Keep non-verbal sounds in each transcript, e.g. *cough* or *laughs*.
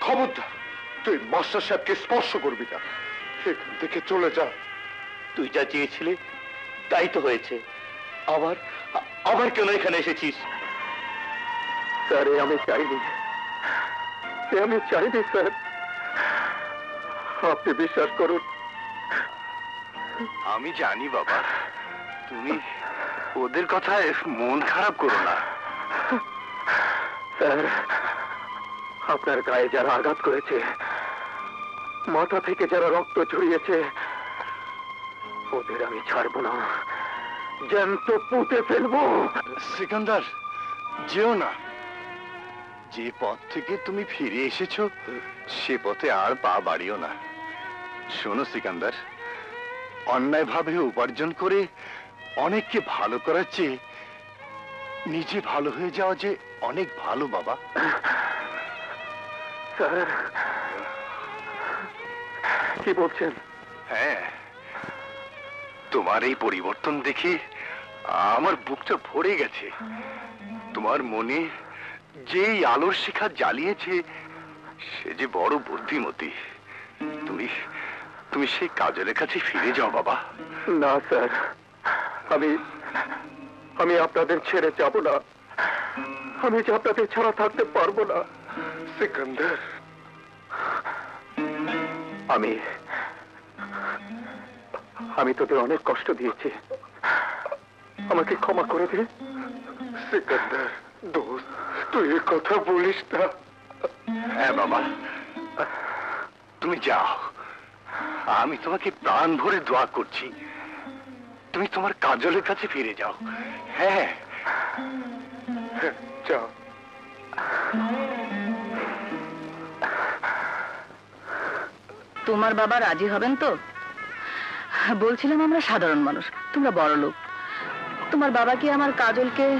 খবরদার তুই মাস্টার সাহেবকে স্পর্শ করবি না। এখান থেকে চলে যা। তুই যা চেয়েছিলে তাই তো হয়েছে। আবার আবার কেন এখানে এসেছিস? স্যার আমি চাইনি। আমি চাইনি স্যার। আপনি বিশ্বাস করুন। আমি জানি বাবা। তুমি ওদের কথায় মন খারাপ করো না। স্যার আপনার গায়ে যারা আঘাত করেছে, মাথা থেকে যারা রক্ত ছড়িয়েছে, ওদের আমি ছাড়বো না। জ্যান্ত পুঁতে ফেলব। সিকান্দার, যেও না। যে পথ থেকে তুমি ফিরে এসেছ, সে পথে আর পা বাড়িও না। শোনো সিকান্দার অন্যায়ভাবে উপার্জন করে অনেককে ভালো করার চেয়ে নিজে ভালো হয়ে যাওয়া যে অনেক ভালো, বাবা। স্যার। কি বলছেন? হ্যাঁ তোমার এই পরিবর্তন দেখে আমার বুকটা ভরে গেছে। তোমার মনে যে আলোর শিখা জ্বালিয়েছে সে যে বড় বুদ্ধিমতী। তুমি তুমি সেই কাজলের কাছে ফিরে যাও বাবা। না স্যার। আমি আমি আপনাদের ছেড়ে যাব না। আমি যে আপনাদের ছাড়া থাকতে পারব না। সিকান্দার। আমি আমি তোদের অনেক কষ্ট দিয়েছি। আমাকে ক্ষমা করে দে। সিকান্দার দোস্ত তুই কথা বলিস না। হ্যাঁ বাবা। তুমি যাও। আমি তোমাকে প্রাণ ভরে দোয়া করছি। তুমি তোমার কাজলের কাছে ফিরে যাও। হ্যাঁ। হ্যাঁ, যাও। তোমার বাবা রাজি হবেন তো? বলছিলাম আমরা সাধারণ মানুষ তোমরা বড় লোক। তোমার বাবা কি আমার কাজলকে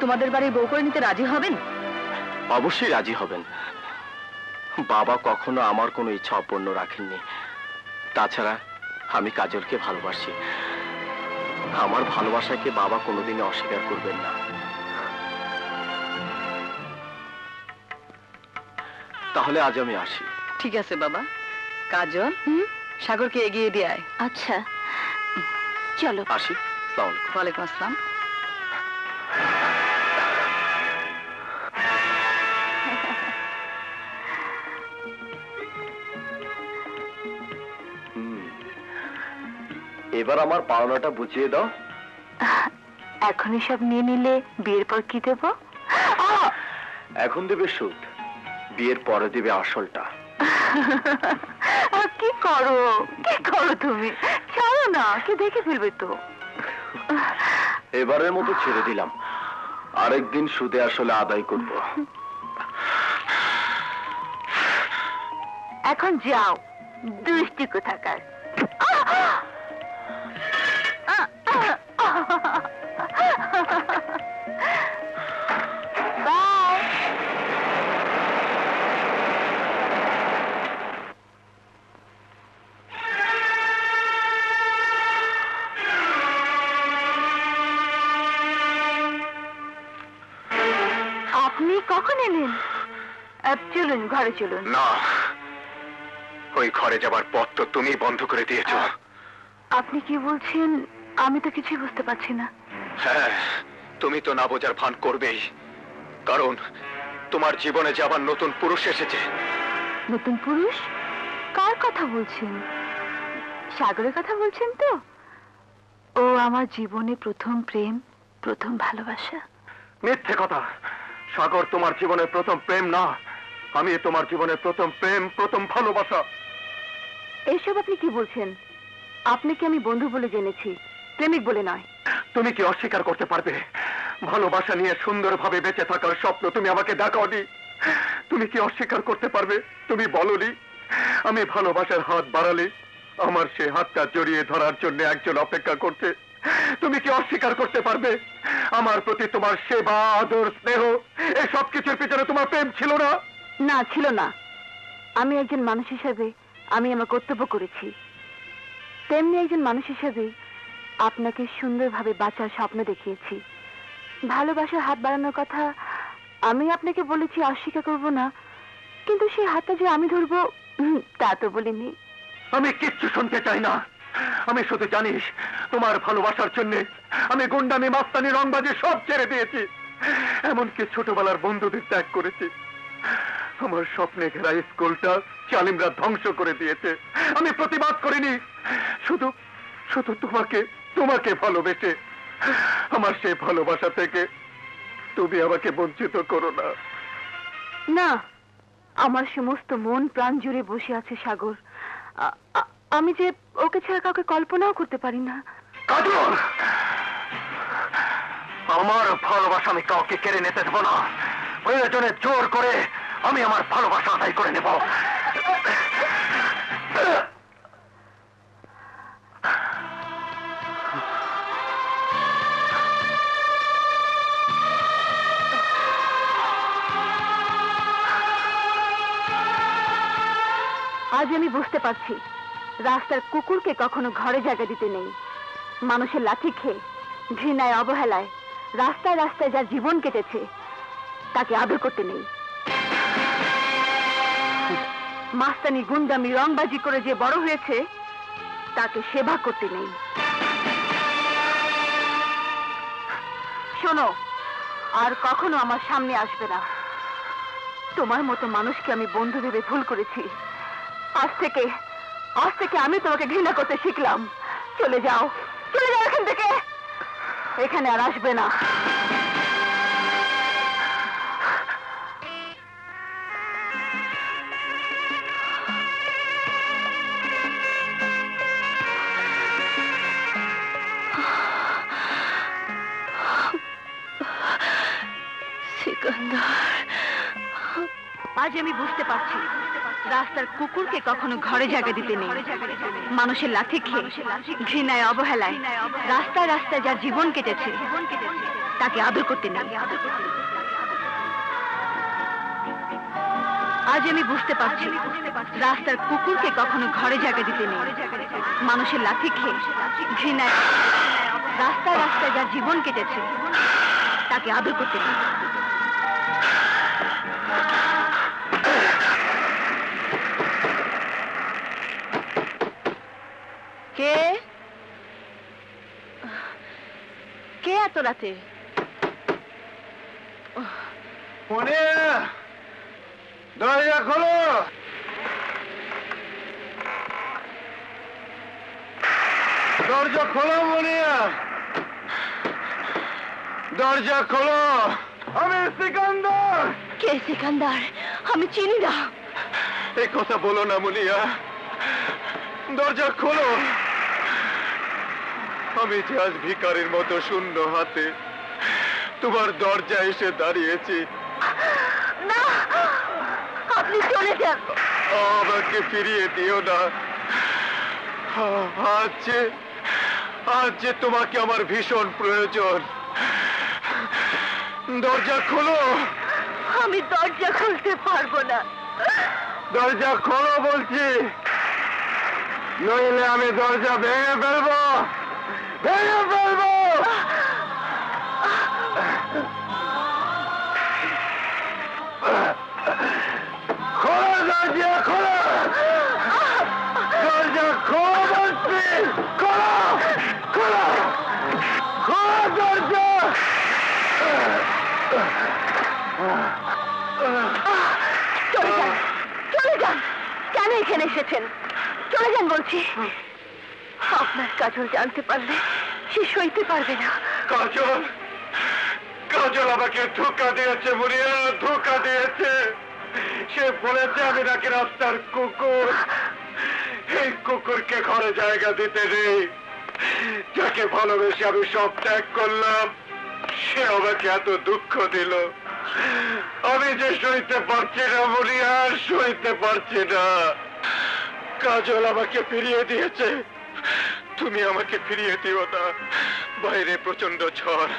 তোমাদের বাড়ি বউ করে নিতে রাজি হবেন? অবশ্যই রাজি হবেন। বাবা কখনো আমার কোনো ইচ্ছা অপূর্ণ রাখেননি। তাছাড়া আমি কাজলকে ভালোবাসি। আমার ভালোবাসাকে বাবা কোনোদিনই অস্বীকার করবেন না। তাহলে আজ আমি আসি। ঠিক আছে বাবা। কাজল সাগরকে এগিয়ে দিয়ে আয়। আচ্ছা। চলো। আসি ওয়ালাইকুম আসসালাম। এবার আমার পাওনাটা বুঝিয়ে দাও। এখনই সব নিয়ে নিলে বিয়ের পর কি দেবো? এখন দেবে সুদ বিয়ের পরে দেবে আসলটা। *laughs* কি করো? কি করো তুমি? ছাড়ো না কি দেখে ফেলবে তো। এবারের মতো ছেড়ে দিলাম। আরেকদিন সুদে আসলে আদায় করব। এখন যাও দুষ্টি কোথাকার। চলুন ঘরে চলুন। না ওই ঘরে যাবার পথ তো তুমি বন্ধ করে দিয়েছ। আপনি কি বলছেন? আমি তো কিছুই বুঝতে পারছি না। হ্যাঁ তুমি তো না বোঝার ভান করবেই। কারণ তোমার জীবনে যে আবার নতুন পুরুষ এসেছে। নতুন পুরুষ? কার কথা বলছেন? সাগরের কথা বলছেন তো? ও আমার জীবনে প্রথম প্রেম প্রথম ভালোবাসা। মিথ্যে কথা। সাগর তোমার জীবনের প্রথম প্রেম না। আমি তোমার জীবনের প্রথম প্রেম প্রথম ভালোবাসা। এইসব আপনি কি বলছেন? আপনাকে আমি বন্ধু বলে জেনেছি প্রেমিক বলে নয়। তুমি কি অস্বীকার করতে পারবে? ভালোবাসা নিয়ে সুন্দরভাবে বেঁচে থাকার স্বপ্ন তুমি আমাকে দেখাওনি। তুমি কি অস্বীকার করতে পারবে? তুমি বলনি। আমি ভালোবাসার হাত বাড়ালে। আমার সে হাতটা জড়িয়ে ধরার জন্য একজন অপেক্ষা করছে। তুমি কি অস্বীকার করতে পারবে? আমার প্রতি তোমার সেবা আদর স্নেহ এই সব কিছুর পিছনে তোমার প্রেম ছিল না। না, ছিল না। আমি একজন মানুষ হিসেবে আমি আমার কর্তব্য করেছি। তেমনি একজন মানুষ হিসেবে আপনাকে সুন্দরভাবে বাঁচার স্বপ্ন দেখিয়েছি। ভালোবাসার হাত বাড়ানোর কথা আমি আপনাকে বলেছি, অস্বীকার করব না। কিন্তু সেই হাতটা যে আমি ধরবো তা তো বলিনি। আমি কিচ্ছু শুনতে চাই না। আমি শুধু জানিস তোমার ভালোবাসার জন্য আমি গুন্ডামি, মাস্তানি, রংবাজি সব ছেড়ে দিয়েছি। এমনকি ছোটবেলার বন্ধুদের ত্যাগ করেছি। আমার স্বপ্নে ঘেরা স্কুলটা চালিমরা ধ্বংস করে দিয়েছে। আমি প্রতিবাদ করিনি। শুধু শুধু তোমাকে তোমাকে ভালোবেসে। আমার সেই ভালোবাসা থেকে তুমি আমাকে বঞ্চিত করো না। না আমার সমস্ত মন প্রাণ জুড়ে বসে আছে সাগর। আমি যে ওকে ছাড়া কাউকে কল্পনাও করতে পারি না। কাজল! আমার ভালোবাসা আমি কাউকে কেড়ে নিতে দেবো না। প্রয়োজনে জোর করে আমি আমার ভালোবাসা আদায় করে নেব। আজ আমি বুঝতে পারছি, রাস্তার কুকুরকে কখনো ঘরে জায়গা দিতে নেই। মানুষের লাঠি খেয়ে, ঘৃণায়, অবহেলায়, রাস্তায় রাস্তায় যার জীবন কেটেছে, তাকে আদর করতে নেই। মাস্তানি গুন্ডামি রংবাজি করে যে বড় হয়েছে, তাকে সেবা করতে নেই। শোনো, আর কখনো আমার সামনে আসবে না। তোমার মতো মানুষকে আমি বন্ধু ভেবে ভুল করেছি। আজ থেকে আজ থেকে আমি তোমাকে ঘৃণা করতে শিখলাম। চলে যাও চলে যাও এখান থেকে। এখানে আর আসবে না। আজ আমি বুঝতে পারছি, রাস্তার কুকুরকে কখনো ঘরে জায়গা দিতে নেই। মানুষের লাঠি খেয়ে, ঘৃণায় অবহেলায়, রাস্তায় রাস্তায় যার জীবন কেটেছে, তাকে আদর করতে নেই। আজ আমি বুঝতে পারছি, রাস্তার কুকুরকে কখনো ঘরে জায়গা দিতে নেই। মানুষের লাঠি খেয়ে, ঘৃণায়, রাস্তায় রাস্তায় যার জীবন কেটেছে, তাকে আদর করতে নেই। কে? কে এত রাতে? দরজা খোলো। দরজা খোলো মনিয়া। দরজা খোলো। আমি সিকান্দার! কে সিকান্দার? আমি চিনি না। এই কথা বলো না মুনিয়া। দরজা খোলো। আমি যে আজ ভিকারির মতো শূন্য হাতে তোমার দরজা এসে দাঁড়িয়েছি। না আপনি চলে যান। আমাকে ফিরিয়ে দিও না। আজ যে আজ যে তোমাকে আমার ভীষণ প্রয়োজন। দরজা খোলো। আমি দরজা খুলতে পারব না। দরজা খোলো বলছি। নইলে আমি দরজা ভেঙে ফেলব। ভেঙে ফেলব। খোলো দরজা খোলো। এখানে এসেছেন। চলে যান বলছি। আপনার কাজল জানতে পারলে সে সইতে পারবে না। কাজল কাজল আমাকে ধোকা দিয়েছে মুনিয়া ধোকা দিয়েছে। সে বলেছে আমি নাকি রাস্তার কুকুর? এই কুকুরকে ঘরে জায়গা দিতে নেই। যাকে ভালোবেসে আমি সব ত্যাগ করলাম সে আমাকে এত দুঃখ দিল। আমি যে সইতে পারছি না মুনিয়া সইতে পারছি না। কাজল আমাকে ফিরিয়ে দিয়েছে। তুমি আমাকে ফিরিয়ে দিও না। বাইরে প্রচণ্ড ঝড়।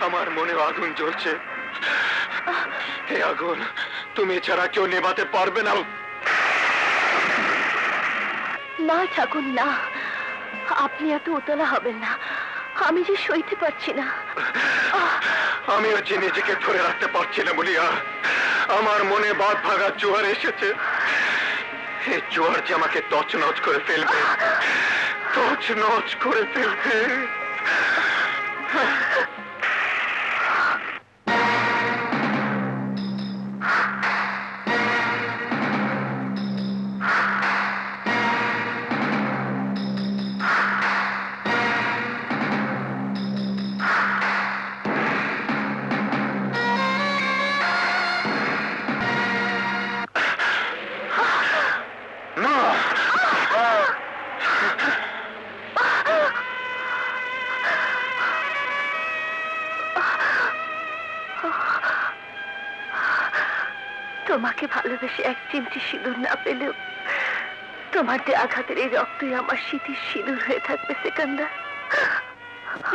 আমার মনে আগুন জ্বলছে। হে আগুন তুমি ছাড়া কেউ নেভাতে পারবে না। না ঠাকুর না। আপনি এত উতলা হবেন না। আমি যে সইতে পারছি না। আমিও যে নিজেকে ধরে রাখতে পারছি না বলিয়া আমার মনে বাদ ভাগার জোয়ার এসেছে। এই জোয়ার যে আমাকে তছনছ করে ফেলবে তছনছ করে ফেলবে। তোমাকে ভালোবেসে এক চিমটি সিঁদুর না পেলেও তোমার যে আঘাতের এই রক্তই আমার স্মৃতির সিঁদুর হয়ে থাকবে, সেকান্দার।